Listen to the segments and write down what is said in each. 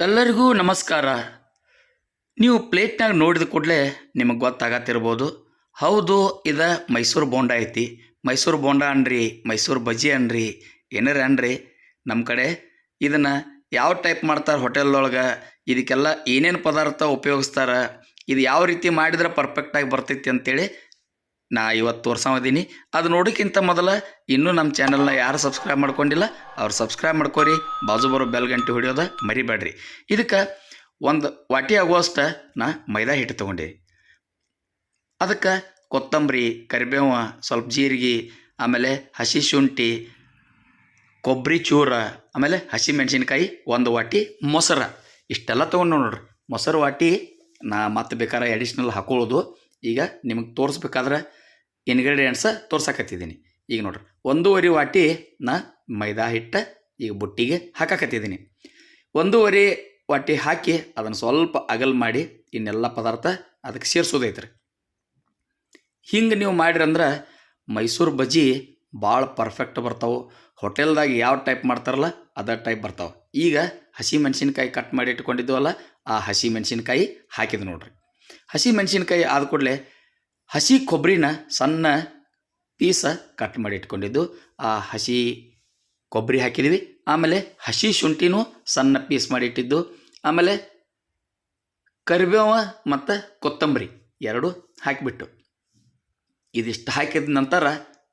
ಎಲ್ಲರಿಗೂ ನಮಸ್ಕಾರ. ನೀವು ಪ್ಲೇಟ್ನಾಗ ನೋಡಿದ ಕೂಡಲೇ ನಿಮಗೆ ಗೊತ್ತಾಗತ್ತಿರ್ಬೋದು. ಹೌದು, ಇದು ಮೈಸೂರು ಬೋಂಡ ಐತಿ. ಮೈಸೂರು ಬೋಂಡ ಅನ್ರಿ, ಮೈಸೂರು ಬಜ್ಜಿ ಅನ್ರಿ ಏನಾರ ಅನ್ರಿ. ನಮ್ಮ ಕಡೆ ಇದನ್ನು ಯಾವ ಟೈಪ್ ಮಾಡ್ತಾರೆ ಹೋಟೆಲ್ದೊಳಗೆ ಇದಕ್ಕೆಲ್ಲ ಏನೇನು ಪದಾರ್ಥ ಉಪಯೋಗಿಸ್ತಾರೆ, ಇದು ಯಾವ ರೀತಿ ಮಾಡಿದ್ರೆ ಪರ್ಫೆಕ್ಟಾಗಿ ಬರ್ತೈತಿ ಅಂತೇಳಿ ನಾ ಇವತ್ತು ತೋರ್ಸೋದೀನಿ ಅದು ನೋಡೋಕ್ಕಿಂತ ಮೊದಲ ಇನ್ನೂ ನಮ್ಮ ಚಾನಲ್ನ ಯಾರು ಸಬ್ಸ್ಕ್ರೈಬ್ ಮಾಡ್ಕೊಂಡಿಲ್ಲ, ಅವ್ರು ಸಬ್ಸ್ಕ್ರೈಬ್ ಮಾಡ್ಕೋರಿ, ಬಾಜು ಬರೋ ಬೆಲ್ ಗಂಟೆ ಹೊಡಿಯೋದ ಮರಿಬೇಡ್ರಿ ಇದಕ್ಕೆ ಒಂದು ವಾಟಿ ಆಗುವಷ್ಟ ನಾ ಮೈದಾ ಹಿಟ್ಟು ತೊಗೊಂಡೆ. ಅದಕ್ಕೆ ಕೊತ್ತಂಬರಿ, ಕರಿಬೇವು, ಸ್ವಲ್ಪ ಜೀರಿಗೆ, ಆಮೇಲೆ ಹಸಿ ಶುಂಠಿ ಕೊಬ್ಬರಿ ಚೂರ, ಆಮೇಲೆ ಹಸಿ ಮೆಣಸಿನ್ಕಾಯಿ, ಒಂದು ವಾಟಿ ಮೊಸರ. ಇಷ್ಟೆಲ್ಲ ತೊಗೊಂಡು ನೋಡ್ರಿ. ಮೊಸರು ವಾಟಿ ನಾ ಮತ್ತೆ ಬೇಕಾದ್ರೆ ಅಡಿಷ್ನಲ್ ಹಾಕೊಳ್ಳೋದು ಈಗ ನಿಮಗೆ ತೋರಿಸ್ಬೇಕಾದ್ರೆ ಇಂಗ್ರೀಡಿಯೆಂಟ್ಸ ತೋರ್ಸಕತ್ತಿದ್ದೀನಿ ಈಗ ನೋಡ್ರಿ, ಒಂದೂವರೆ ವಾಟಿ ನಾ ಮೈದಾ ಹಿಟ್ಟು, ಈಗ ಬುಟ್ಟಿಗೆ ಹಾಕಾಕತ್ತಿದ್ದೀನಿ ಒಂದೂವರೆ ವಾಟಿ ಹಾಕಿ ಅದನ್ನು ಸ್ವಲ್ಪ ಅಗಲ್ ಮಾಡಿ ಇನ್ನೆಲ್ಲ ಪದಾರ್ಥ ಅದಕ್ಕೆ ಸೇರಿಸೋದೈತ್ರಿ. ಹಿಂಗೆ ನೀವು ಮಾಡಿರಂದ್ರೆ ಮೈಸೂರು ಬಜ್ಜಿ ಭಾಳ ಪರ್ಫೆಕ್ಟ್ ಬರ್ತಾವೆ. ಹೋಟೆಲ್ದಾಗ ಯಾವ ಟೈಪ್ ಮಾಡ್ತಾರಲ್ಲ ಅದೇ ಟೈಪ್ ಬರ್ತಾವೆ. ಈಗ ಹಸಿ ಮೆಣಸಿನ್ಕಾಯಿ ಕಟ್ ಮಾಡಿ ಇಟ್ಕೊಂಡಿದ್ವಲ್ಲ, ಆ ಹಸಿ ಮೆಣಸಿನ್ಕಾಯಿ ಹಾಕಿದ್ ನೋಡ್ರಿ. ಹಸಿ ಮೆಣಸಿನಕಾಯಿ ಆದ ಕೂಡಲೇ ಹಸಿ ಕೊಬ್ಬರಿನ ಸಣ್ಣ ಪೀಸ ಕಟ್ ಮಾಡಿ ಇಟ್ಕೊಂಡಿದ್ದು. ಆ ಹಸಿ ಕೊಬ್ಬರಿ ಹಾಕಿದ್ವಿ. ಆಮೇಲೆ ಹಸಿ ಶುಂಠಿನೂ ಸಣ್ಣ ಪೀಸ್ ಮಾಡಿ ಇಟ್ಟಿದ್ದು. ಆಮೇಲೆ ಕರಿಬೇವ ಮತ್ತು ಕೊತ್ತಂಬರಿ ಎರಡು ಹಾಕಿಬಿಟ್ಟು. ಇದಿಷ್ಟು ಹಾಕಿದ ನಂತರ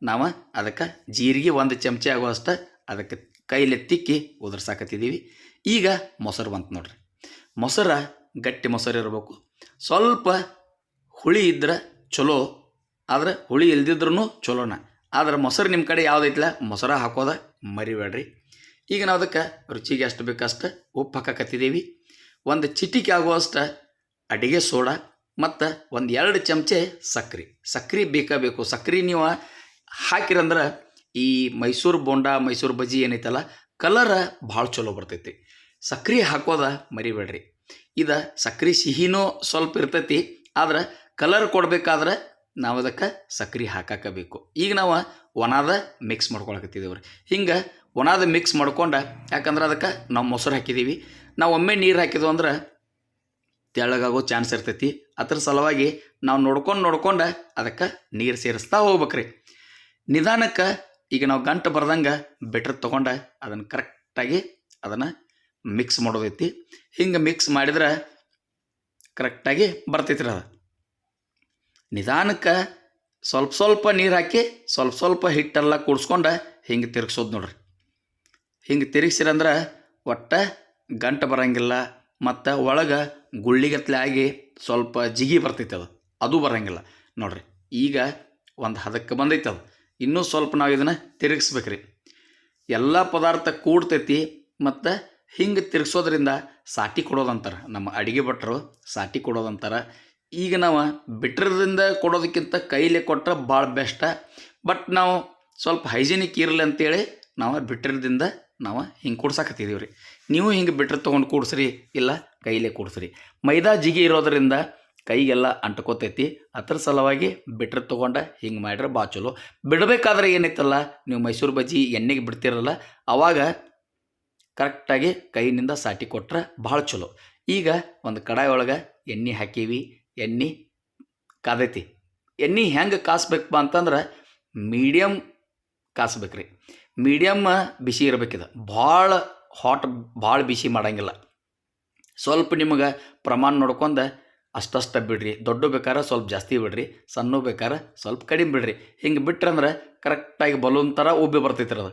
ನಾವು ಅದಕ್ಕೆ ಜೀರಿಗೆ ಒಂದು ಚಮಚ ಆಗುವಷ್ಟು ಅದಕ್ಕೆ ಕೈಲಿ ತಿಕ್ಕಿ ಉದುರ್ಸಾಕತ್ತಿದ್ದೀವಿ. ಈಗ ಮೊಸರು ಬಂತು ನೋಡ್ರಿ. ಮೊಸರ ಗಟ್ಟಿ ಮೊಸರು ಇರಬೇಕು. ಸ್ವಲ್ಪ ಹುಳಿ ಇದ್ರೆ ಚಲೋ, ಆದ್ರೆ ಹುಳಿ ಇಲ್ದಿದ್ರೂ ಚಲೋನ. ಆದ್ರೆ ಮೊಸರು ನಿಮ್ಮ ಕಡೆ ಯಾವುದೈತಿಲ್ಲ ಮೊಸರ ಹಾಕೋದ ಮರಿಬೇಡ್ರಿ. ಈಗ ನಾವು ಅದಕ್ಕೆ ರುಚಿಗೆ ಎಷ್ಟು ಬೇಕಷ್ಟು ಉಪ್ಪು ಹಾಕಕತ್ತಿದ್ದೀವಿ ಒಂದು ಚಿಟಿಕೆ ಆಗುವಷ್ಟು ಅಡಿಗೆ ಸೋಡಾ, ಮತ್ತು ಒಂದು ಎರಡು ಚಮಚೆ ಸಕ್ರೆ. ಸಕ್ರೆ ಬೇಕಾಗಬೇಕು ಸಕ್ರೆ ನೀವು ಹಾಕಿರಂದ್ರೆ ಈ ಮೈಸೂರು ಬೋಂಡ, ಮೈಸೂರು ಬಜ್ಜಿ ಏನೈತಲ್ಲ, ಕಲರ ಭಾಳ ಚಲೋ ಬರ್ತೈತಿ. ಸಕ್ರೆ ಹಾಕೋದ ಮರಿಬೇಡ್ರಿ. ಇದು ಸಕ್ರೆ ಸಿಹಿನೂ ಸ್ವಲ್ಪ ಇರ್ತೈತಿ, ಆದ್ರೆ ಕಲರ್ ಕೊಡ್ಬೇಕಾದ್ರೆ ನಾವು ಅದಕ್ಕೆ ಸಕ್ರೆ ಹಾಕಾಕಬೇಕು. ಈಗ ನಾವು ಒಣದ ಮಿಕ್ಸ್ ಮಾಡ್ಕೊಳಕತ್ತಿದ್ದೀವಿ ರೀ ಹಿಂಗೆ ಒಣದ ಮಿಕ್ಸ್ ಮಾಡ್ಕೊಂಡು, ಯಾಕಂದ್ರೆ ಅದಕ್ಕೆ ನಾವು ಮೊಸರು ಹಾಕಿದ್ದೀವಿ ನಾವು ಒಮ್ಮೆ ನೀರು ಹಾಕಿದ್ವು ಅಂದ್ರೆ ತೆಳ್ಳಗಾಗೋ ಚಾನ್ಸ್ ಇರ್ತೈತಿ. ಅದ್ರ ಸಲುವಾಗಿ ನಾವು ನೋಡ್ಕೊಂಡು ನೋಡ್ಕೊಂಡು ಅದಕ್ಕೆ ನೀರು ಸೇರಿಸ್ತಾ ಹೋಗ್ಬೇಕ್ರಿ. ನಿಧಾನಕ್ಕೆ ಈಗ ನಾವು ಗಂಟು ಬರ್ದಂಗೆ ಬೆಟ್ರ್ ತೊಗೊಂಡು ಅದನ್ನು ಕರೆಕ್ಟಾಗಿ ಅದನ್ನು ಮಿಕ್ಸ್ ಮಾಡೋದೈತಿ. ಹಿಂಗೆ ಮಿಕ್ಸ್ ಮಾಡಿದ್ರೆ ಕರೆಕ್ಟಾಗಿ ಬರ್ತೈತ್ರಿ ಅದು. ನಿಧಾನಕ್ಕೆ ಸ್ವಲ್ಪ ಸ್ವಲ್ಪ ನೀರು ಹಾಕಿ ಸ್ವಲ್ಪ ಸ್ವಲ್ಪ ಹಿಟ್ಟೆಲ್ಲ ಕೂಡ್ಸ್ಕೊಂಡು ಹಿಂಗೆ ತಿರುಗಿಸೋದು ನೋಡ್ರಿ. ಹಿಂಗೆ ತಿರುಗಿಸಿರಂದ್ರೆ ಒಟ್ಟು ಗಂಟು ಬರಂಗಿಲ್ಲ, ಮತ್ತು ಒಳಗೆ ಗುಳ್ಳಿಗತ್ಲೆ ಆಗಿ ಸ್ವಲ್ಪ ಜಿಗಿ ಬರ್ತೈತೆ ಅದು. ಅದು ಬರೋಂಗಿಲ್ಲ ನೋಡ್ರಿ. ಈಗ ಒಂದು ಹದಕ್ಕೆ ಬಂದೈತೆ ಅದು. ಇನ್ನೂ ಸ್ವಲ್ಪ ನಾವು ಇದನ್ನು ತಿರುಗಿಸ್ಬೇಕ್ರಿ. ಎಲ್ಲ ಪದಾರ್ಥ ಕೂಡ್ತೈತಿ, ಮತ್ತು ಹಿಂಗೆ ತಿರ್ಗಿಸೋದ್ರಿಂದ ಸಾಟಿ ಕೊಡೋದಂತಾರೆ. ನಮ್ಮ ಅಡಿಗೆ ಭಟ್ರು ಸಾಟಿ ಕೊಡೋದಂತಾರೆ. ಈಗ ನಾವು ಬಿಟ್ರದಿಂದ ಕೊಡೋದಕ್ಕಿಂತ ಕೈಲೇ ಕೊಟ್ಟರೆ ಭಾಳ ಬೆಸ್ಟ. ಬಟ್ ನಾವು ಸ್ವಲ್ಪ ಹೈಜಿನಿಕ್ ಇರಲಿ ಅಂತೇಳಿ ನಾವು ಬಿಟ್ರದಿಂದ ನಾವು ಹಿಂಗೆ ಕೂಡ್ಸಾಕತ್ತಿದ್ದೀವಿ ರೀ ನೀವು ಹಿಂಗೆ ಬಿಟ್ರೆ ತೊಗೊಂಡು ಕೂಡ್ಸ್ರಿ, ಇಲ್ಲ ಕೈಲೇ ಕೂಡ್ಸ್ರಿ. ಮೈದಾ ಜಿಗಿ ಇರೋದರಿಂದ ಕೈಗೆಲ್ಲ ಅಂಟ್ಕೋತೈತಿ. ಅದ್ರ ಸಲುವಾಗಿ ಬಿಟ್ರೆ ತೊಗೊಂಡು ಹಿಂಗೆ ಮಾಡ್ರೆ ಭಾಳ ಚಲೋ. ಬಿಡಬೇಕಾದ್ರೆ ಏನೈತಲ್ಲ, ನೀವು ಮೈಸೂರು ಬಜ್ಜಿ ಎಣ್ಣೆಗೆ ಬಿಡ್ತಿರಲ್ಲ, ಅವಾಗ ಕರೆಕ್ಟಾಗಿ ಕೈನಿಂದ ಸಾಟಿ ಕೊಟ್ರೆ ಭಾಳ ಚಲೋ. ಈಗ ಒಂದು ಕಡಾಯಿ ಒಳಗೆ ಎಣ್ಣೆ ಹಾಕೀವಿ, ಎಣ್ಣೆ ಕಾದೈತಿ. ಎಣ್ಣೆ ಹೆಂಗೆ ಕಾಸ್ಬೇಕಪ್ಪ ಅಂತಂದ್ರೆ ಮೀಡಿಯಮ್ ಕಾಸ್ಬೇಕ್ರಿ. ಮೀಡಿಯಮ್ ಬಿಸಿ ಇರಬೇಕಿದೆ ಭಾಳ ಹಾಟ್ ಭಾಳ ಬಿಸಿ ಮಾಡಂಗಿಲ್ಲ. ಸ್ವಲ್ಪ ನಿಮಗೆ ಪ್ರಮಾಣ ನೋಡ್ಕೊಂಡು ಅಷ್ಟಷ್ಟ ಬಿಡ್ರಿ. ದೊಡ್ಡ ಬೇಕಾದ್ರೆ ಸ್ವಲ್ಪ ಜಾಸ್ತಿ ಬಿಡ್ರಿ. ಸಣ್ಣ ಬೇಕಾದ್ರೆ ಸ್ವಲ್ಪ ಕಡಿಮೆ ಬಿಡ್ರಿ. ಹಿಂಗೆ ಬಿಟ್ರಂದ್ರೆ ಕರೆಕ್ಟಾಗಿ ಬಲೂನ್ ಥರ ಉಬ್ಬಿ ಬರ್ತೈತಿ ಅದು.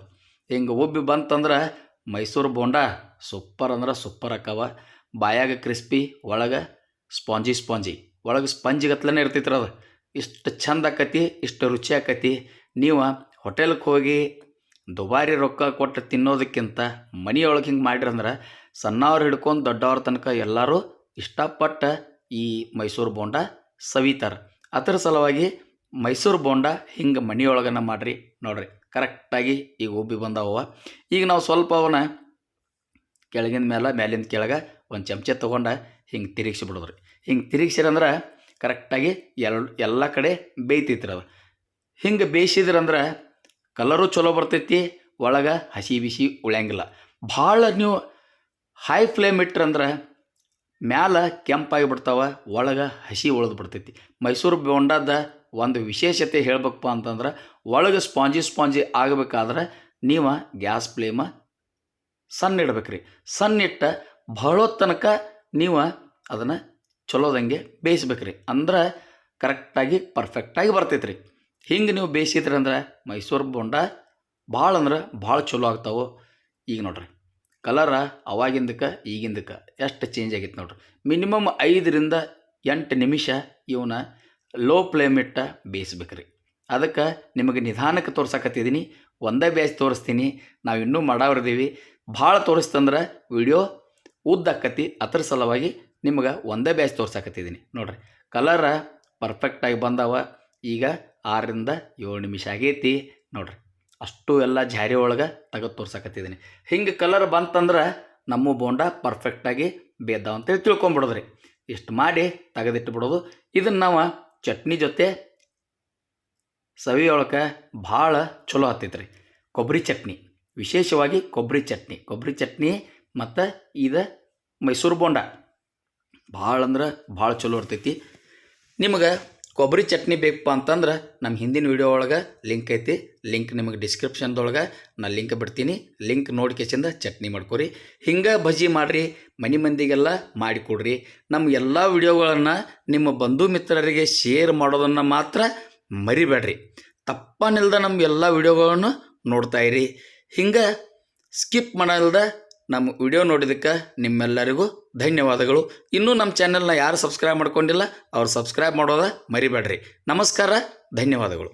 ಹಿಂಗೆ ಉಬ್ಬಿ ಬಂತಂದ್ರೆ ಮೈಸೂರು ಬೋಂಡ ಸೂಪರ್ ಅಂದ್ರೆ ಸೂಪರ್ ಅಕ್ಕವ. ಬಾಯಾಗ ಕ್ರಿಸ್ಪಿ, ಒಳಗೆ ಸ್ಪಾಂಜಿ ಸ್ಪಾಂಜಿ. ಒಳಗೆ ಸ್ಪಂಜಿಗತ್ಲೇ ಇರ್ತೈತ್ರ ಅದು. ಇಷ್ಟು ಚಂದ ಆಕತಿ, ಇಷ್ಟು ರುಚಿ ಆಕತಿ. ನೀವು ಹೋಟೆಲ್ಗೆ ಹೋಗಿ ದುಬಾರಿ ರೊಕ್ಕ ಕೊಟ್ಟು ತಿನ್ನೋದಕ್ಕಿಂತ ಮನೆಯೊಳಗೆ ಹಿಂಗೆ ಮಾಡಿರಂದ್ರೆ ಸಣ್ಣವ್ರು ಹಿಡ್ಕೊಂಡು ದೊಡ್ಡವ್ರ ತನಕ ಎಲ್ಲರೂ ಇಷ್ಟಪಟ್ಟು ಈ ಮೈಸೂರು ಬೋಂಡ ಸವಿತಾರೆ. ಅದರ ಸಲುವಾಗಿ ಮೈಸೂರು ಬೋಂಡ ಹಿಂಗೆ ಮನೆಯೊಳಗನ ಮಾಡಿರಿ ನೋಡ್ರಿ. ಕರೆಕ್ಟಾಗಿ ಈಗ ಉಬ್ಬಿ ಬಂದವ ಈಗ ನಾವು ಸ್ವಲ್ಪ ಅವನ ಕೆಳಗಿನ ಮೇಲೆ ಮೇಲಿಂದ ಕೆಳಗೆ ಒಂದು ಚಮಚೆ ತೊಗೊಂಡು ಹಿಂಗೆ ತಿರುಗಿಸಿ ಬಿಡೋದ್ರಿ ಹಿಂಗೆ ತಿರುಗಿಸಿರಂದ್ರೆ ಕರೆಕ್ಟಾಗಿ ಎಲ್, ಎಲ್ಲ ಕಡೆ ಬೇಯ್ತೈತ್ರಿ ಅದು. ಹಿಂಗೆ ಬೇಯಿಸಿದ್ರಂದ್ರೆ ಕಲರು ಚಲೋ ಬರ್ತೈತಿ, ಒಳಗೆ ಹಸಿ ಬಿಸಿ ಉಳಿಯಂಗಿಲ್ಲ. ಭಾಳ ನೀವು ಹೈ ಫ್ಲೇಮ್ ಇಟ್ರಂದ್ರೆ ಮ್ಯಾಲ ಕೆಂಪಾಗಿ ಬಿಡ್ತಾವ, ಒಳಗೆ ಹಸಿ ಉಳಿದು ಬಿಡ್ತೈತಿ. ಮೈಸೂರು ಬೋಂಡದ ಒಂದು ವಿಶೇಷತೆ ಹೇಳ್ಬೇಕಪ್ಪ ಅಂತಂದ್ರೆ ಒಳಗೆ ಸ್ಪಾಂಜಿ ಸ್ಪಾಂಜಿ ಆಗಬೇಕಾದ್ರೆ ನೀವು ಗ್ಯಾಸ್ ಫ್ಲೇಮ ಸಣ್ಣ ಇಡ್ಬೇಕ್ರಿ ಸಣ್ಣ ಇಟ್ಟ ಬಹಳ ತನಕ ನೀವು ಅದನ್ನು ಚಲೋದಂಗೆ ಬೇಯಿಸ್ಬೇಕ್ರಿ. ಅಂದ್ರೆ ಕರೆಕ್ಟಾಗಿ ಪರ್ಫೆಕ್ಟಾಗಿ ಬರ್ತೈತೆ ರೀ ಹಿಂಗೆ ನೀವು ಬೇಯಿಸಿದ್ರಿ ಅಂದ್ರೆ ಮೈಸೂರು ಬೋಂಡ ಭಾಳ ಅಂದ್ರೆ ಭಾಳ ಚಲೋ ಆಗ್ತಾವೆ. ಈಗ ನೋಡ್ರಿ, ಕಲರ ಅವಾಗಿಂದಕ್ಕೆ ಈಗಿಂದಕ್ಕೆ ಎಷ್ಟು ಚೇಂಜ್ ಆಗೈತೆ ನೋಡ್ರಿ. ಮಿನಿಮಮ್ ಐದರಿಂದ ಎಂಟು ನಿಮಿಷ ಇವನ್ನ ಲೋ ಫ್ಲೇಮ್ ಇಟ್ಟ ಬೇಯಿಸ್ಬೇಕ್ರಿ. ಅದಕ್ಕೆ ನಿಮಗೆ ನಿಧಾನಕ್ಕೆ ತೋರ್ಸಕತ್ತಿದ್ದೀನಿ ಒಂದೇ ಬ್ಯಾಚ್ ತೋರಿಸ್ತೀನಿ, ನಾವು ಇನ್ನೂ ಮಾಡಾವ್ರದೀವಿ ಭಾಳ ತೋರಿಸ್ತಂದ್ರೆ ವಿಡಿಯೋ ಉದ್ದಾಕತಿ ಅದ್ರ ಸಲುವಾಗಿ ನಿಮಗೆ ಒಂದೇ ಬ್ಯಾಚ್ ತೋರ್ಸಕತ್ತಿದ್ದೀನಿ ನೋಡ್ರಿ ಕಲರ ಪರ್ಫೆಕ್ಟಾಗಿ ಬಂದಾವ. ಈಗ ಆರರಿಂದ ಏಳು ನಿಮಿಷ ಆಗೈತಿ. ನೋಡ್ರಿ, ಅಷ್ಟು ಎಲ್ಲ ಜಾರಿ ಒಳಗೆ ತೆಗೆದು ತೋರ್ಸಕತ್ತಿದ್ದೀನಿ ಹಿಂಗೆ ಕಲರ್ ಬಂತಂದ್ರೆ ನಮ್ಮ ಬೋಂಡ ಪರ್ಫೆಕ್ಟಾಗಿ ಬೇದ್ದಾವ ಅಂತೇಳಿ ತಿಳ್ಕೊಂಬಿಡೋದ್ರಿ. ಇಷ್ಟು ಮಾಡಿ ತೆಗೆದಿಟ್ಟು ಬಿಡೋದು ಇದನ್ನು ನಾವು ಚಟ್ನಿ ಜೊತೆ ಸವಿಯೊಳಗೆ ಭಾಳ ಚಲೋ ಹತ್ತೈತೆ ರೀ ಕೊಬ್ಬರಿ ಚಟ್ನಿ, ವಿಶೇಷವಾಗಿ ಕೊಬ್ಬರಿ ಚಟ್ನಿ. ಕೊಬ್ಬರಿ ಚಟ್ನಿ ಮತ್ತು ಇದು ಮೈಸೂರು ಬೋಂಡ. ಭಾಳ ಅಂದ್ರೆ ಭಾಳ ಚಲೋ ಇರ್ತೈತಿ. ನಿಮಗೆ ಕೊಬ್ಬರಿ ಚಟ್ನಿ ಬೇಕಪ್ಪ ಅಂತಂದ್ರೆ ನಮ್ಮ ಹಿಂದಿನ ವಿಡಿಯೋ ಒಳಗೆ ಲಿಂಕ್ ಐತಿ. ಲಿಂಕ್ ನಿಮಗೆ ಡಿಸ್ಕ್ರಿಪ್ಷನ್ದೊಳಗೆ ನಾನು ಲಿಂಕ್ ಬಿಡ್ತೀನಿ. ಲಿಂಕ್ ನೋಡ್ಕೆಸಿಂದ ಚಟ್ನಿ ಮಾಡ್ಕೊರಿ. ಹಿಂಗೆ ಬಜ್ಜಿ ಮಾಡಿರಿ, ಮನೆ ಮಂದಿಗೆಲ್ಲ ಮಾಡಿಕೊಡ್ರಿ ನಮ್ಮ ಎಲ್ಲ ವಿಡಿಯೋಗಳನ್ನು ನಿಮ್ಮ ಬಂಧು ಮಿತ್ರರಿಗೆ ಶೇರ್ ಮಾಡೋದನ್ನು ಮಾತ್ರ ಮರಿಬೇಡ್ರಿ. ತಪ್ಪನಿಲ್ದ ನಮ್ಮ ಎಲ್ಲ ವಿಡಿಯೋಗಳನ್ನು ನೋಡ್ತಾಯಿರಿ ಹಿಂಗೆ ಸ್ಕಿಪ್ ಮಾಡಲ್ದ ನಮ್ಮ ವಿಡಿಯೋ ನೋಡಿದ್ದಕ್ಕೆ ನಿಮ್ಮೆಲ್ಲರಿಗೂ ಧನ್ಯವಾದಗಳು. ಇನ್ನೂ ನಮ್ಮ ಚಾನೆಲ್ನ ಯಾರು ಸಬ್ಸ್ಕ್ರೈಬ್ ಮಾಡ್ಕೊಂಡಿಲ್ಲ, ಅವ್ರು ಸಬ್ಸ್ಕ್ರೈಬ್ ಮಾಡೋದ ಮರಿಬೇಡ್ರಿ. ನಮಸ್ಕಾರ, ಧನ್ಯವಾದಗಳು.